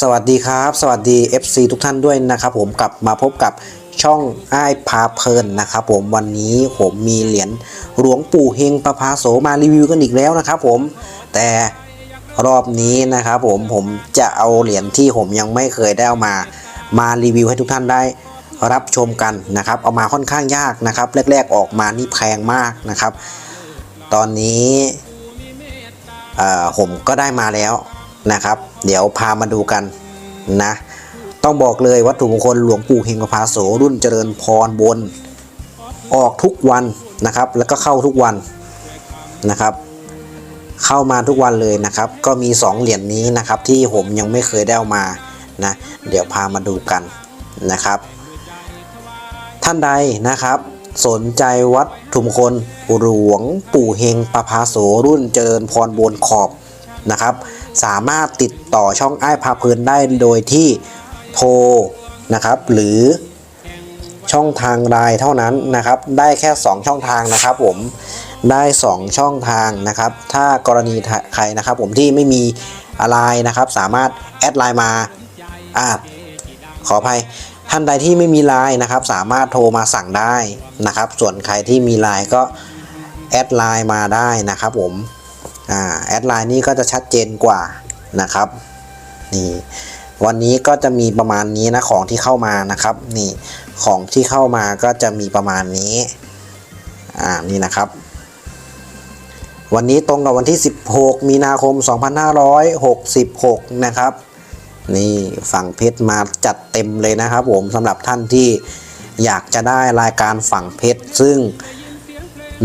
สวัสดีครับ สวัสดี FC ทุกท่านด้วยนะครับผมกลับมาพบกับช่องอ้ายพาเพลินนะครับผมวันนี้ผมมีเหรียญหลวงปู่เฮงประภาโสมารีวิวกันอีกแล้วนะครับผมแต่รอบนี้นะครับผมผมจะเอาเหรียญที่ผมยังไม่เคยได้เอามามารีวิวให้ทุกท่านได้รับชมกันนะครับ เอามาค่อนข้างยากนะครับ แรก ๆออกมานี่แพงมากนะครับ ตอนนี้ผมก็ได้มาแล้ว นะครับ เดี๋ยวพามาดูกันนะ ต้องบอกเลยวัตถุมงคลหลวงปู่เฮงประภาโสรุ่นเจริญพรบน ออกทุกวันนะครับ แล้วก็เข้าทุกวันนะครับ เข้ามาทุกวันเลยนะครับ ก็มี 2 เหรียญนนี้นะครับ ที่ผมยังไม่เคยได้เอามานะ เดี๋ยวพามาดูกันนะครับ ท่านใดนะครับสนใจวัดถุมงคลหลวงปู่เฮงประภาโสรุ่นเจริญพรบนขอบนะครับ สามารถติดต่อช่องไอ้ายพาเพลินได้โดยที่โทรนะครับ หรือช่องทางไลน์เท่านั้นนะครับ ได้แค่ 2 ช่องทางนะครับผมได้ 2 ช่องทางนะครับ ถ้ากรณีใครนะครับผมที่ไม่มีอะไรนะครับ สามารถแอดไลน์มาอ่าขออภัยท่านใดที่ไม่มีไลน์นะครับ สามารถโทรมาสั่งได้นะครับ ส่วนใครที่มีไลน์ก็แอดไลน์มาได้นะครับผม อ่าแอดไลน์นี่ก็จะชัดเจนกว่านะครับนี่วันนี้ก็จะมีประมาณนี้นะของที่เข้ามานะครับนี่ของที่เข้ามาก็จะมีประมาณนี้อ่านี่นะครับ วันนี้ตรงกับวันที่ 16 มีนาคม 2566 นะครับ นี่ฝั่งเพชรมาจัดเต็มเลยนะครับผมสำหรับท่านที่อยากจะได้รายการฝั่งเพชรซึ่ง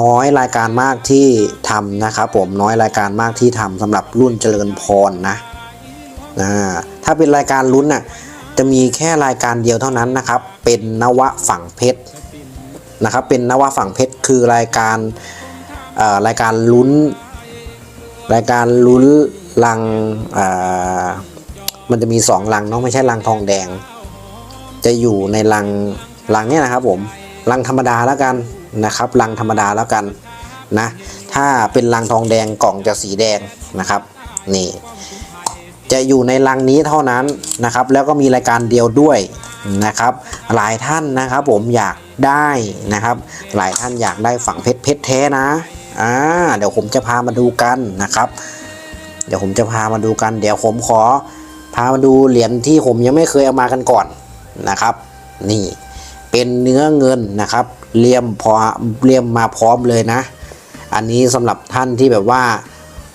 น้อยรายการมากที่ทำนะครับผมน้อยรายการมากที่ทำสำหรับรุ่นเจริญพรนะนะถ้าเป็นรายการลุ้นน่ะจะมีแค่รายการเดียวเท่านั้นนะครับ เป็นนวะฝั่งเพชรนะครับเป็นนวะฝั่งเพชรคือรายการเอ่อรายการลุ้น รายการลุ้นลังอ่อมันจะมีสองลังเนาะไม่ใช่ลังทองแดง จะอยู่ในลังลังเนี้ยนะครับผมลังธรรมดาแล้วกัน นะครับลังธรรมดาแล้วกันนะถ้าเป็นลังทองแดงกล่องจะสีแดงนะครับนี่จะอยู่ในลังนี้เท่านั้นนะครับ แล้วก็มีรายการเดียวด้วยนะครับ หลายท่านนะครับผมอยากได้นะครับ หลายท่านอยากได้ฝั่งเพชรเพชรแท้นะอ่าเดี๋ยวผมจะพามาดูกันนะครับ เดี๋ยวผมจะพามาดูกัน เดี๋ยวผมขอพามาดูเหรียญที่ผมยังไม่เคยเอามากันก่อนนะครับ นี่เป็นเนื้อเงินนะครับ เลี่ยมพอเลี่ยมมาพร้อมเลยนะ อันนี้สำหรับท่านที่แบบว่า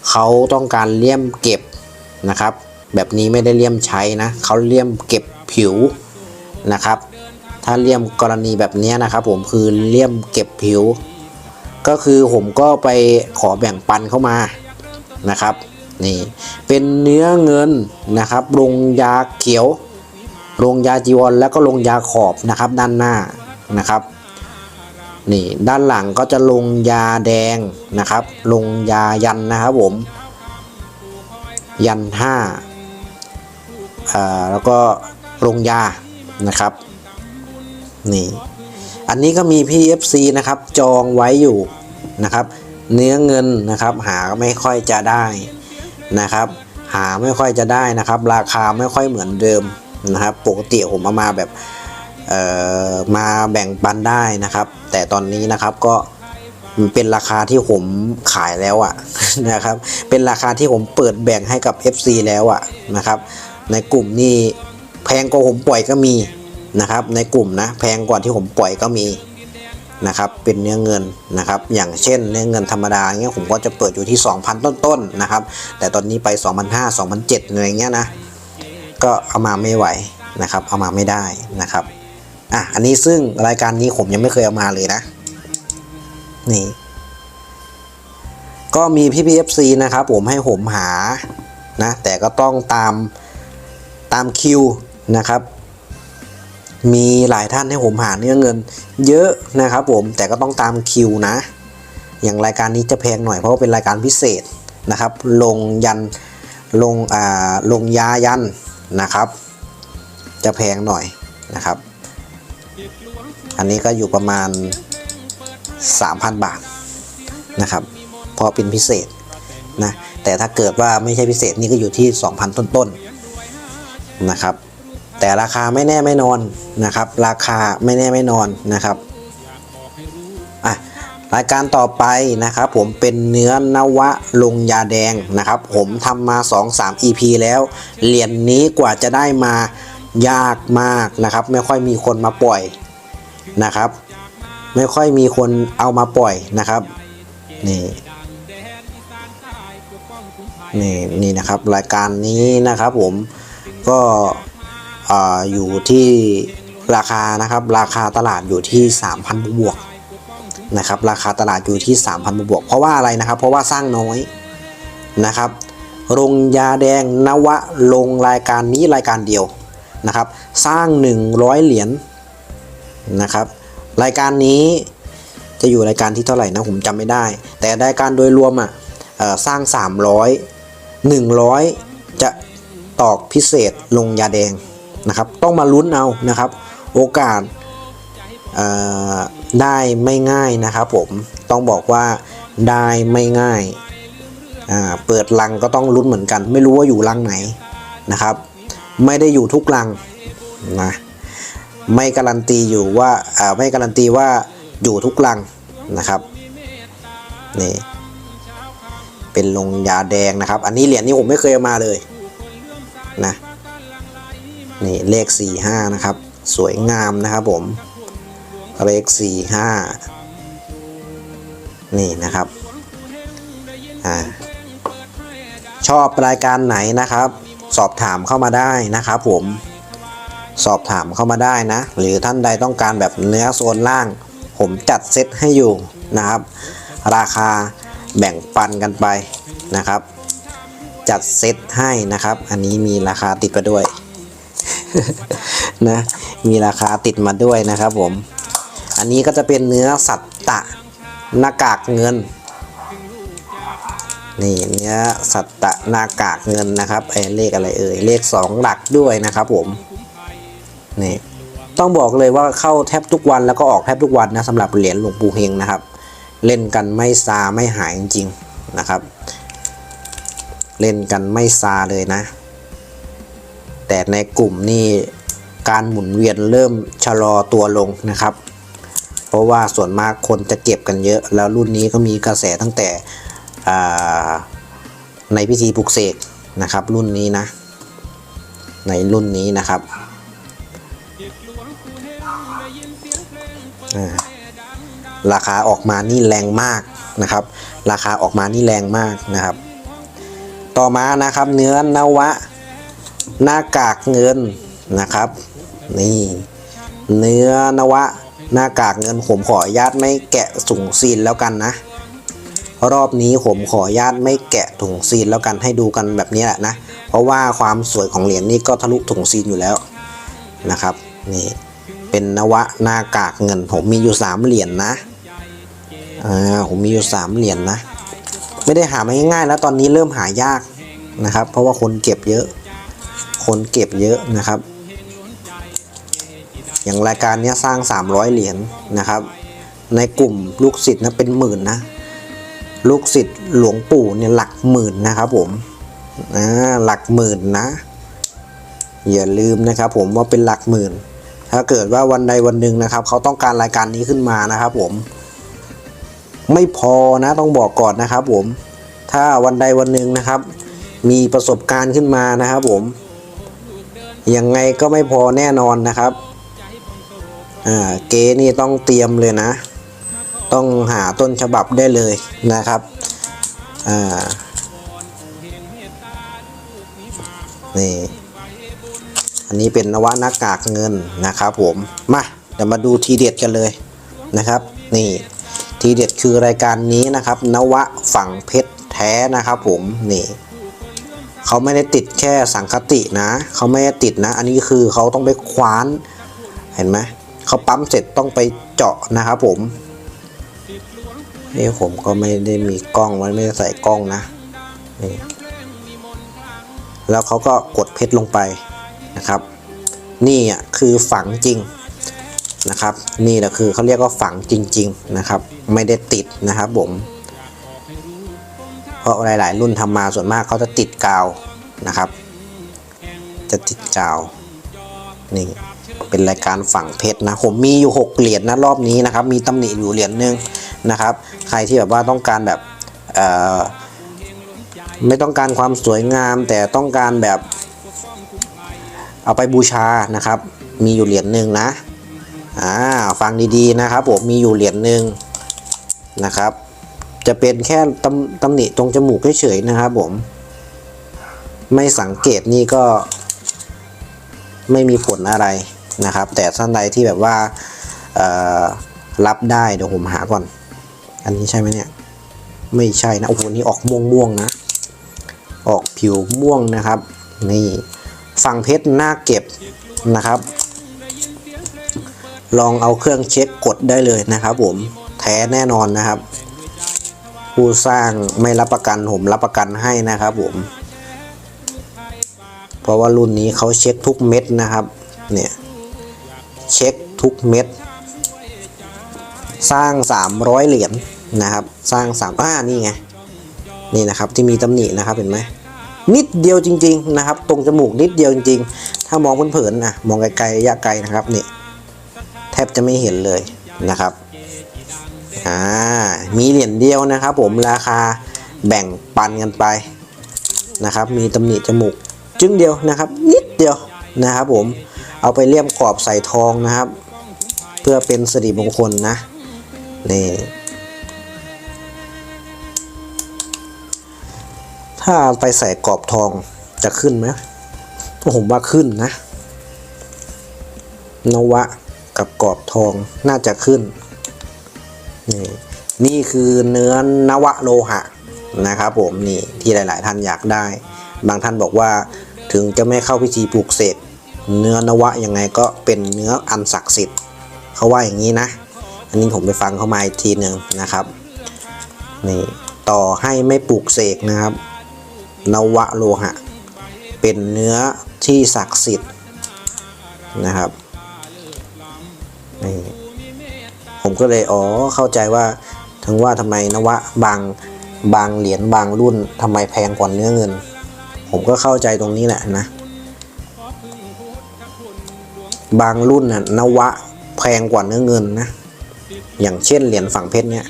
เขาต้องการเลี่ยมเก็บนะครับ แบบนี้ไม่ได้เลี่ยมใช้นะเขาเลี่ยมเก็บผิวนะครับ ถ้าเลี่ยมกรณีแบบนี้นะครับ ผมคือเลี่ยมเก็บผิว ก็คือผมก็ไปขอแบ่งปันเข้ามานะครับนี่เป็นเนื้อเงินนะครับลงยาเขียวลงยาจีวรแล้วก็ลงยาขอบนะครับด้านหน้านะครับ นี่ด้านหลังก็จะลงยาแดงนะครับ ลงยายันนะครับผม ยันห้าอ่าแล้วก็ลงยานะครับนี่อันนี้ก็มี PFC นะครับจองไว้อยู่นะครับ เนื้อเงินนะครับ หาไม่ค่อยจะได้นะครับ หาไม่ค่อยจะได้นะครับ ราคาไม่ค่อยเหมือนเดิมนะครับ ปกติผมเอามาแบบ มาแบ่งปันได้นะครับ แต่ตอนนี้นะครับก็เป็นราคาที่ผมขายแล้วอะนะครับ เป็นราคาที่ผมเปิดแบ่งให้กับ FC แล้วอะนะครับ ในกลุ่มนี่แพงกว่าผมปล่อยก็มีนะครับ ในกลุ่มนะแพงกว่าที่ผมปล่อยก็มีนะครับเป็นเนื้อเงินนะครับ อย่างเช่นเนื้อเงินธรรมดาเงี้ยผมก็จะเปิดอยู่ที่ 2,000 ต้นๆนะครับ แต่ตอนนี้ไป 2,500 2,700อะไรเงี้ยนะก็เอามาไม่ไหวนะครับ เอามาไม่ได้นะครับ อะอันนี้ซึ่งรายการนี้ผมยังไม่เคยเอามาเลยนะ นี่ ก็มีพี่พีเอฟซีนะครับผมให้ผมหานะ แต่ก็ต้องตามตามคิวนะครับ มีหลายท่านให้ผมหาเนื้อเงิน เยอะนะครับผมแต่ก็ต้องตามคิวนะ อย่างรายการนี้จะแพงหน่อยเพราะว่าเป็นรายการพิเศษนะครับ ลงยันลงอ่าลงยายันนะครับ จะแพงหน่อยนะครับ อันนี้ก็อยู่ประมาณ 3,000 บาทนะครับเพราะเป็นพิเศษนะแต่ถ้าเกิดว่าไม่ใช่พิเศษนี่ก็อยู่ที่ 2,000 ต้นๆนะครับ แต่ราคาไม่แน่ไม่นอนนะครับ ราคาไม่แน่ไม่นอนนะครับอะรายการต่อไปนะครับผมเป็นเนื้อนวะลงยาแดงนะครับ ผมทำมา 2-3 EP แล้วเหรียญนนี้กว่าจะได้มายากมากนะครับ ไม่ค่อยมีคนมาปล่อย นะครับ ไม่ค่อยมีคนเอามาปล่อยนะครับนี่นี่นี่นะครับรายการนี้นะครับผมก็อ่าอยู่ที่ราคานะครับ ราคาตลาดอยู่ที่ 3,000 บวกนะครับราคาตลาดอยู่ที่ 3,000 บวก เพราะว่าอะไรนะครับ เพราะว่าสร้างน้อยนะครับลงยาแดงนวะลงรายการนี้รายการเดียวนะครับ สร้าง 100 เหรียญ นะครับ รายการนี้จะอยู่รายการที่เท่าไหร่นะผมจำไม่ได้ แต่รายการโดยรวมอะสร้าง 300 100 จะตอกพิเศษลงยาแดงนะครับ ต้องมาลุ้นเอานะครับ โอกาสได้ไม่ง่ายนะครับผมต้องบอกว่าได้ไม่ง่ายเปิดลังก็ต้องลุ้นเหมือนกัน ไม่รู้ว่าอยู่ลังไหนนะครับ ไม่ได้อยู่ทุกลังนะ ไม่การันตีอยู่ว่าอ่าไม่การันตีว่าอยู่ทุกลังนะครับนี่เป็นลงยาแดงนะครับ อันนี้เหรียญนี้ผมไม่เคยมาเลยนะนี่เลขสี่ห้านะครับ สวยงามนะครับผมเลขสี่ห้านี่นะครับอ่าชอบรายการไหนนะครับ สอบถามเข้ามาได้นะครับผม สอบถามเข้ามาได้นะ หรือท่านใดต้องการแบบเนื้อโซนล่าง ผมจัดเซตให้อยู่นะครับ ราคาแบ่งปันกันไปนะครับ จัดเซตให้นะครับ อันนี้มีราคาติดมาด้วยนะมีราคาติดมาด้วยนะครับผม อันนี้ก็จะเป็นเนื้อสัตตะหน้ากากเงินนี่เนื้อสัตตะหน้ากากเงินนะครับไอ้เลขอะไรเอ่ยเลขสองหลักด้วยนะครับผม นี่ต้องบอกเลยว่าเข้าแทบทุกวันแล้วก็ออกแทบทุกวันนะสำหรับเหรียญหลวงปู่เฮงนะครับ เล่นกันไม่ซาไม่หายจริงๆนะครับ เล่นกันไม่ซาเลยนะ แต่ในกลุ่มนี่การหมุนเวียนเริ่มชะลอตัวลงนะครับ เพราะว่าส่วนมากคนจะเก็บกันเยอะ แล้วรุ่นนี้ก็มีกระแสตั้งแต่ในพิธีปลุกเสกนะครับ รุ่นนี้นะ ในรุ่นนี้นะครับ ราคาออกมานี่แรงมากนะครับ ราคาออกมานี่แรงมากนะครับ ต่อมานะครับเนื้อนวะ หน้ากากเงินนะครับ นี่ เนื้อนวะ หน้ากากเงินผมขออนุญาตไม่แกะถุงซีนแล้วกันนะรอบนี้ผมขออนุญาตไม่แกะถุงซีนแล้วกันให้ดูกันแบบนี้แหละนะ เพราะว่าความสวยของเหรียญนี่ก็ทะลุถุงซีนอยู่แล้วนะครับนี่ เป็นนวะหน้ากากเงิน ผมมีอยู่สามเหรียญนะอ่าผมมีอยู่สามเหรียญนะ ไม่ได้หามาง่ายๆแล้วตอนนี้เริ่มหายากนะครับ เพราะว่าคนเก็บเยอะ คนเก็บเยอะนะครับ อย่างรายการนี้สร้าง 300 เหรียญนะครับ ในกลุ่มลูกศิษย์นะเป็นหมื่นนะลูกศิษย์หลวงปู่เนี่ยหลักหมื่นนะครับผมอ่าหลักหมื่นนะอย่าลืมนะครับผมว่าเป็นหลักหมื่น ถ้าเกิดว่าวันใดวันหนึ่งนะครับ เขาต้องการรายการนี้ขึ้นมานะครับ ผม ไม่พอนะต้องบอกก่อนนะครับ ผม ถ้าวันใดวันหนึ่งนะครับ มีประสบการณ์ขึ้นมานะครับ ผมยังไงก็ไม่พอแน่นอนนะครับอ่าเกนี่ต้องเตรียมเลยนะ ต้องหาต้นฉบับได้เลยนะครับอ่านี่ อันนี้เป็นนวะหน้ากากเงินนะครับผมมาเดี๋ยวมาดูทีเด็ดกันเลยนะครับ นี่ทีเด็ดคือรายการนี้นะครับ นวะฝังเพชรแท้นะครับผมนี่เขาไม่ได้ติดแค่สังคตินะเขาไม่ได้ติดนะ อันนี้คือเขาต้องไปคว้าน เห็นไหมเขาปั๊มเสร็จต้องไปเจาะนะครับผมนี่ผมก็ไม่ได้มีกล้องไว้ไม่ได้ใส่กล้องนะนี่แล้วเขาก็กดเพชรลงไป นะครับ นี่อะคือฝังจริงนะครับ นี่แหละคือเขาเรียกว่าฝังจริง ๆนะครับ ไม่ได้ติดนะครับผมเพราะหลาย ๆ รุ่นทำมาส่วนมากเขาจะติดกาวนะครับ จะติดกาวนี่เป็นรายการฝั่งเพชรนะผมมีอยู่ 6 เหรียญนะรอบนี้นะครับ มีตำหนิอยู่เหรียญหนึ่งนะครับ ใครที่แบบว่าต้องการแบบไม่ต้องการความสวยงาม แต่ต้องการแบบ เอาไปบูชานะครับ มีอยู่เหรียญหนึ่งนะอ่าฟังดีๆนะครับผมมีอยู่เหรียญหนึ่งนะครับ จะเป็นแค่ตำตำหนิตรงจมูกเฉยๆนะครับผมไม่สังเกตนี่ก็ไม่มีผลอะไรนะครับ แต่ท่านใดที่แบบว่ารับได้เดี๋ยวผมหาก่อน อันนี้ใช่ไหมเนี่ย ไม่ใช่นะโอ้โหนี่ออกม่วงม่วงๆนะ ออกผิวม่วงนะครับ นี่ ฝั่งเพชรหน้าเก็บนะครับ ลองเอาเครื่องเช็คกดได้เลยนะครับ ผมแท้แน่นอนนะครับ ผู้สร้างไม่รับประกันผมรับประกันให้นะครับ ผม เพราะว่ารุ่นนี้เขาเช็คทุกเม็ดนะครับ เนี่ยเช็คทุกเม็ดสร้าง 300 เหรียญนะครับ สร้าง3อ่านี่ไง นี่นะครับที่มีตำหนินะครับเห็นไหม นิดเดียวจริง ๆ นะครับ ตรงจมูกนิดเดียวจริง ๆ ถ้ามองเผินๆนะมองไกลๆระยะไกลนะครับนี่แทบจะไม่เห็นเลยนะครับอ่ามีเหรียญเดียวนะครับ ผมราคาแบ่งปันกันไปนะครับ มีตำหนิจมูกจึงเดียวนะครับ นิดเดียวนะครับ ผมเอาไปเลี่ยมกรอบใส่ทองนะครับ เพื่อเป็นสิริมงคลนะนี่ ถ้าไปใส่กรอบทองจะขึ้นไหมผมว่าขึ้นนะ นวะกับกรอบทองน่าจะขึ้น นี่นี่คือเนื้อนวะโลหะนะครับผมนี่ที่หลาย ๆ ท่านอยากได้ บางท่านบอกว่าถึงจะไม่เข้าพิธีปลูกเสกเนื้อนวะยังไงก็เป็นเนื้ออันศักดิ์สิทธิ์เขาว่าอย่างนี้นะ อันนี้ผมไปฟังเขามาอีกทีหนึ่งนะครับนี่ต่อให้ไม่ปลูกเสกนะครับ นวะโลหะ เป็นเนื้อที่ศักดิ์สิทธิ์นะครับนี่ผมก็เลยอ๋อเข้าใจว่าถึงว่าทำไมนวะบางบางเหรียญบางรุ่นทำไมแพงกว่าเนื้อเงิน ผมก็เข้าใจตรงนี้แหละนะ บางรุ่นน่ะนวะแพงกว่าเนื้อเงินนะอย่างเช่นเหรียญฝั่งเพชรเนี่ย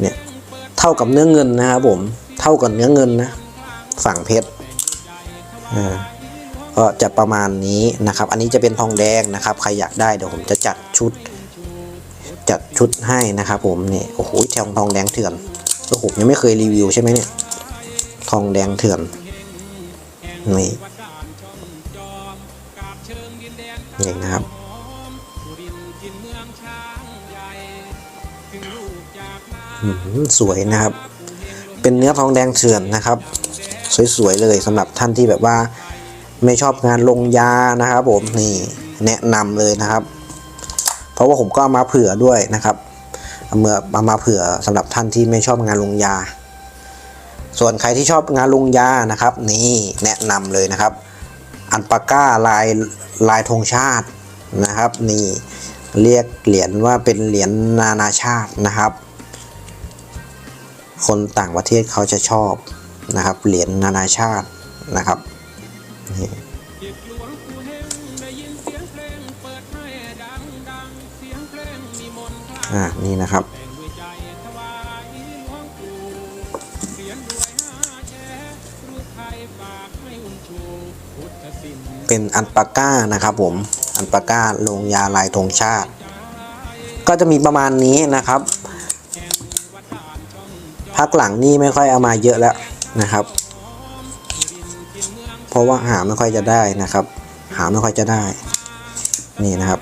เนี่ยเท่ากับเนื้อเงินนะครับผมเท่ากับเนื้อเงินนะ ฝั่งเพชรอ่าก็จะประมาณนี้นะครับ อันนี้จะเป็นทองแดงนะครับ ใครอยากได้เดี๋ยวผมจะจัดชุด จัดชุดให้นะครับ ผมนี่โอ้โหทองทองแดงเถื่อนโอ้โหยังไม่เคยรีวิวใช่ไหมเนี่ยทองแดงเถื่อนนี่นี่นะครับสวยนะครับ เป็นเนื้อทองแดงเถื่อนนะครับ สวยๆเลยสำหรับท่านที่แบบว่า ไม่ชอบงานลงยานะครับ ผมนี่แนะนำเลยนะครับ เพราะว่าผมก็ามาเผื่อด้วยนะครับเมื่อเอามาเผื่อสำหรับท่านที่ไม่ชอบงานลงยา ส่วนใครที่ชอบงานลงยานะครับ นี่แนะนำเลยนะครับ อันปาก้าลายลายธงชาตินะครับ นี่เรียกเหรียญว่าเป็นเหรียญนานาชาตินะครับ คนต่างประเทศเขาจะชอบ นะครับเหรียญนานาชาตินะครับนี่อ่านี่นะครับเป็นอันปาก้านะครับผมอันปาก้าลงยาลายธงชาติ ก็จะมีประมาณนี้นะครับ พักหลังนี่ไม่ค่อยเอามาเยอะแล้ว นะครับ เพราะว่าหาไม่ค่อยจะได้นะครับ หาไม่ค่อยจะได้ นี่นะครับ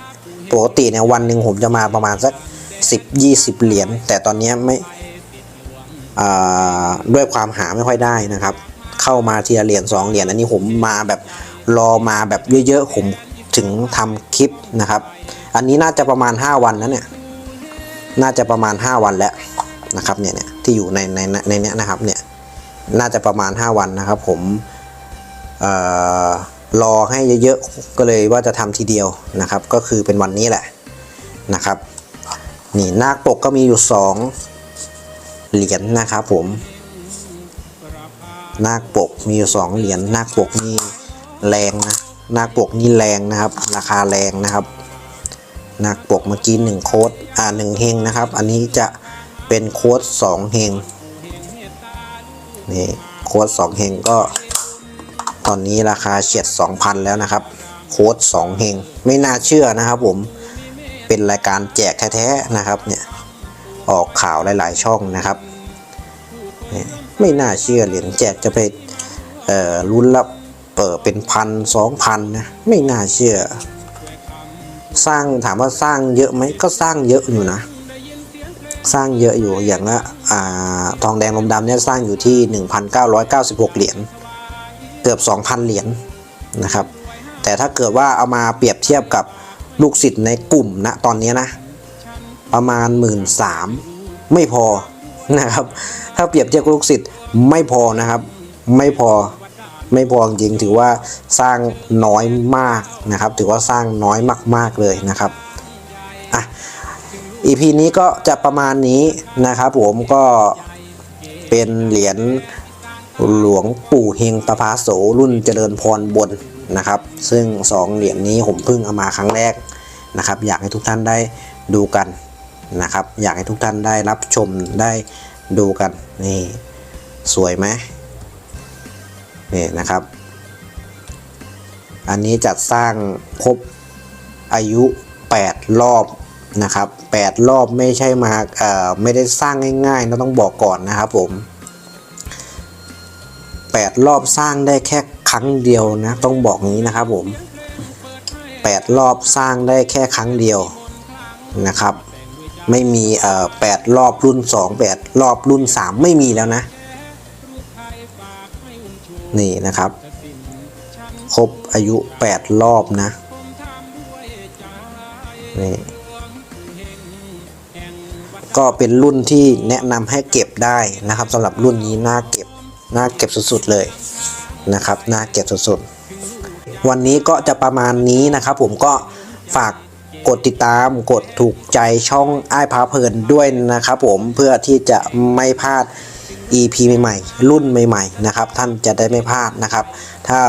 ปกติเนี่ยวันหนึ่งผมจะมาประมาณสักสิบยี่สิบเหรียญแต่ตอนนี้ไม่ด้วยความหาไม่ค่อยได้นะครับ เข้ามาทีละเหรียญสองเหรียญอันนี้ผมมาแบบรอมาแบบเยอะๆผมถึงทำคลิปนะครับ อันนี้น่าจะประมาณ 5 วันแล้วเนี่ยน่าจะประมาณ 5 วันแล้วนะครับเนี่ยเนี่ยที่อยู่ในในในเนี้ยนะครับเนี่ย น่าจะประมาณ 5 วันนะครับ ผมออรอให้เยอะๆก็เลยว่าจะทำทีเดียวนะครับ ก็คือเป็นวันนี้แหละนะครับนี่นาคปกก็มีอยู่สองเหรียญนะครับผมนาคปกมีอยู่สองเหรียญนาคปกนี่แรงนะนาคปกนี่แรงนะครับ ราคาแรงนะครับนาคปกเมื่อกี้หนึ่งโค้ดอ่าหนึ่งเฮงนะครับ อันนี้จะเป็นโค้ดสองเฮง นี่โค้ดสองเฮงก็ ตอนนี้ราคาเฉียด 2,000 แล้วนะครับ โค้ด2เฮงไม่น่าเชื่อนะครับผมเป็นรายการแจกแท้ๆนะครับเนี่ยออกข่าวหลาย ๆ ช่องนะครับ ไม่น่าเชื่อเหรียญแจกจะไปรุ่นละเปิดเป็นพันสองพันนะไม่น่าเชื่อ สร้างถามว่าสร้างเยอะไหมก็สร้างเยอะอยู่นะ สร้างเยอะอยู่อย่างละอ่าทองแดงลมดำเนี่ยสร้างอยู่ที่ 1,996 เหรียญเกือบ 2,000 เหรียญนะครับ แต่ถ้าเกิดว่าเอามาเปรียบเทียบกับลูกศิษย์ในกลุ่มนะตอนนี้นะ ประมาณ 1 3ื่นไม่พอนะครับ ถ้าเปรียบเทียบกับลูกศิษย์ไม่พอนะครับ ไม่พอไม่พอจริงถือว่าสร้างน้อยมากนะครับ ถือว่าสร้างน้อยมาก ๆเลยนะครับ EP นี้ก็จะประมาณนี้นะครับผมก็เป็นเหรียญหลวงปู่เฮงประภาโสรุ่นเจริญพรบนนะครับ ซึ่ง 2 เหรียญนี้ผมเพิ่งเอามาครั้งแรกนะครับ อยากให้ทุกท่านได้ดูกันนะครับ อยากให้ทุกท่านได้รับชมได้ดูกันนี่สวยไหมนี่นะครับ อันนี้จัดสร้างครบอายุ 8 รอบ นะครับ8รอบไม่ใช่มาเอ่อไม่ได้สร้างง่ายๆนะต้องบอกก่อนนะครับผม8รอบสร้างได้แค่ครั้งเดียวนะต้องบอกงี้นะครับผม8รอบสร้างได้แค่ครั้งเดียวนะครับ ไม่มีเอ่อ8รอบรุ่น 2 8 รอบรุ่น 3 ไม่มีแล้วนะ นี่นะครับ ครบอายุ 8 รอบนะ นี่ ก็เป็นรุ่นที่แนะนำให้เก็บได้นะครับสำหรับรุ่นนี้น่าเก็บน่าเก็บสุดๆเลยนะครับน่าเก็บสุดๆ วันนี้ก็จะประมาณนี้นะครับผมก็ฝากกดติดตามกดถูกใจช่องไอ้ายพาเพลินด้วยนะครับผมเพื่อที่จะไม่พลาด EP ใหม่ๆ รุ่นใหม่ๆนะครับท่านจะได้ไม่พลาดนะครับ ถ้า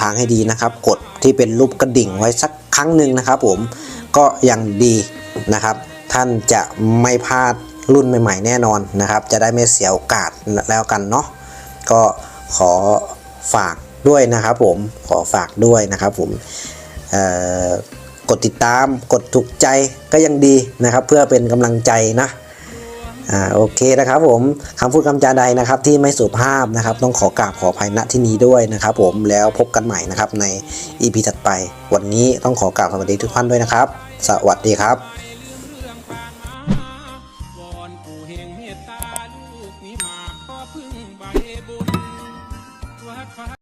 ทางให้ดีนะครับ กดที่เป็นรูปกระดิ่งไว้สักครั้งหนึ่งนะครับผมก็ยังดีนะครับ ท่านจะไม่พลาดรุ่นใหม่ ๆ แน่นอนนะครับ จะได้ไม่เสียโอกาสแล้วกันเนาะก็ขอฝากด้วยนะครับผมขอฝากด้วยนะครับผมกดติดตามกดถูกใจก็ยังดีนะครับ เพื่อเป็นกำลังใจนะอ่าโอเคนะครับผมคำพูดคำจาใดนะครับที่ไม่สุภาพนะครับ ต้องขอกราบขออภัยณที่นี้ด้วยนะครับ ผมแล้วพบกันใหม่นะครับใน EP ถัดไป วันนี้ต้องขอกราบสวัสดีทุกท่านด้วยนะครับ สวัสดีครับ